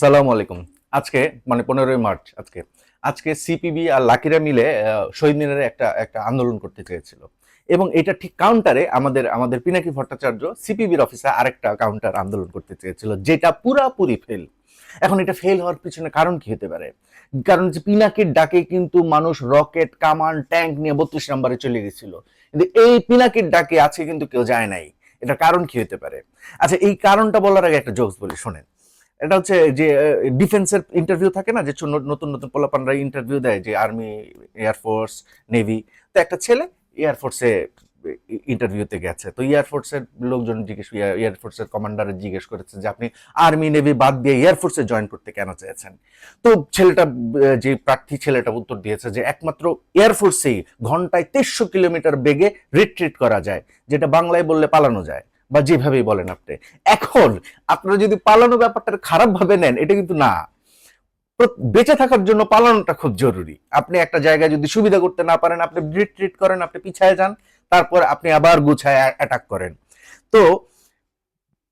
সালাম আলাইকুম। আজকে মানে পনেরোই মার্চ আজকে আজকে সিপিবি আর লাকিরা মিলে শহীদ মিনারে একটা একটা আন্দোলন করতে চেয়েছিল। এবং এটা ঠিক কাউন্টারে আমাদের আমাদের পিনাকি ভট্টাচার্য সিপিবির অফিসে আরেকটা কাউন্টার আন্দোলন করতে চেয়েছিল, যেটা পুরাপুরি ফেল এখন এটা ফেল হওয়ার পিছনে কারণ কি হতে পারে? কারণ যে পিনাকির ডাকে কিন্তু মানুষ রকেট কামান ট্যাঙ্ক নিয়ে বত্রিশ নম্বরে চলে গেছিল। কিন্তু এই পিনাকির ডাকে আজকে কিন্তু কেউ যায় নাই। এটা কারণ কি হতে পারে? আচ্ছা এই কারণটা বলার আগে একটা জোকস বলি, শোনেন। এটা হচ্ছে যে ডিফেন্সের ইন্টারভিউ থাকে না? যে নতুন নতুন পোলাপানরা ইন্টারভিউ দেয় যে আর্মি এয়ারফোর্স নেভি তো একটা ছেলে এয়ারফোর্সে ইন্টারভিউতে গেছে। তো এয়ারফোর্সের লোকজন জিজ্ঞেস এয়ারফোর্সের কমান্ডার জিজ্ঞেস করেছে যে, আপনি আর্মি নেভি বাদ দিয়ে এয়ারফোর্সে জয়েন করতে কেন চেয়েছেন? তো ছেলেটা যে প্রার্থী ছেলেটা উত্তর দিয়েছে যে, একমাত্র এয়ারফোর্সেই ঘন্টায় তেইশশো কিলোমিটার বেগে রিট্রিট করা যায়, যেটা বাংলায় বললে পালানো যায়। বা যেভাবেই বলেন আপনি। এখন আপনারা যদি পালানো ব্যাপারটা খারাপ ভাবে নেন, এটা কিন্তু না। বেঁচে থাকার জন্য পালানোটা খুব জরুরি। আপনি একটা জায়গায় যদি সুবিধা করতে না পারেন, আপনি রিট্রিট করেন, আপনি পিছায় যান, তারপর আপনি আবার গুছায় অ্যাটাক করেন। তো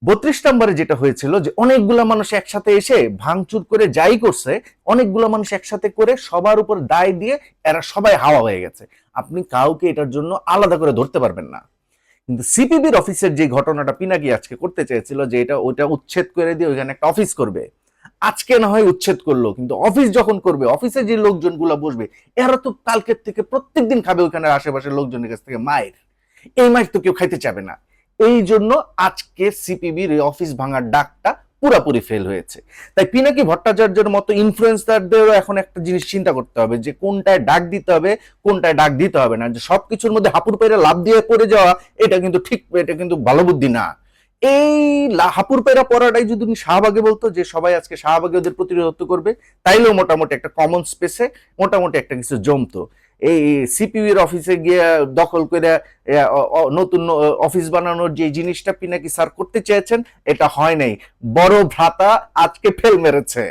বত্রিশ নম্বরে যেটা হয়েছিল যে, অনেকগুলা মানুষ একসাথে এসে ভাঙচুর করে যাই করছে, অনেকগুলো মানুষ একসাথে করে সবার উপর দায় দিয়ে এরা সবাই হাওয়া হয়ে গেছে। আপনি কাউকে এটার জন্য আলাদা করে ধরতে পারবেন না। কিন্তু সিপিবির অফিসের যে ঘটনাটা পিনাকি আজকে করতে চেয়েছিল যে এটা ওটা উচ্ছেদ করে দিয়ে ওইখানে একটা অফিস করবে। আজকে না হয় উচ্ছেদ করল, কিন্তু অফিস যখন করবে অফিসে যে লোকজনগুলো বসবে, এরা তো কালকের থেকে প্রত্যেক দিন খাবে ওইখানে আশেপাশের লোকজনের কাছ থেকে মায়ের। এই মায়ের তো কেউ খাইতে চাবে না। এই জন্য আজকে সিপিবির অফিস ভাঙার ডাকটা পুরাপুরি ফেল হয়েছে। তাই পিনাকি ভট্টাচার্যের মতো ইনফ্লুয়েন্সারদেরও এখন একটা জিনিস চিন্তা করতে হবে যে কোনটায় ডাক দিতে হবে, কোনটায় ডাক দিতে হবে না। যে সব কিছুর মধ্যে হাপুর পেরে লাভ দিয়ে পড়ে যাওয়া, এটা কিন্তু ঠিক, এটা কিন্তু ভালো বুদ্ধি না। এই হাপুর পেরা পড়াটাই যদি উনি শাহবাগে বলতো যে সবাই আজকে শাহবাগে ওদের প্রতিরোধ করবে, তাইলেও মোটামুটি একটা কমন স্পেসে মোটামুটি একটা কিছু জমতো। এই সিপিউর অফিসে গিয়ে দখল করে নতুন অফিস বানানোর যে জিনিসটা পিনাকি স্যার করতে চেয়েছেন, এটা হয় নাই। বড় ভ্রাতা আজকে ফেল মেরেছে।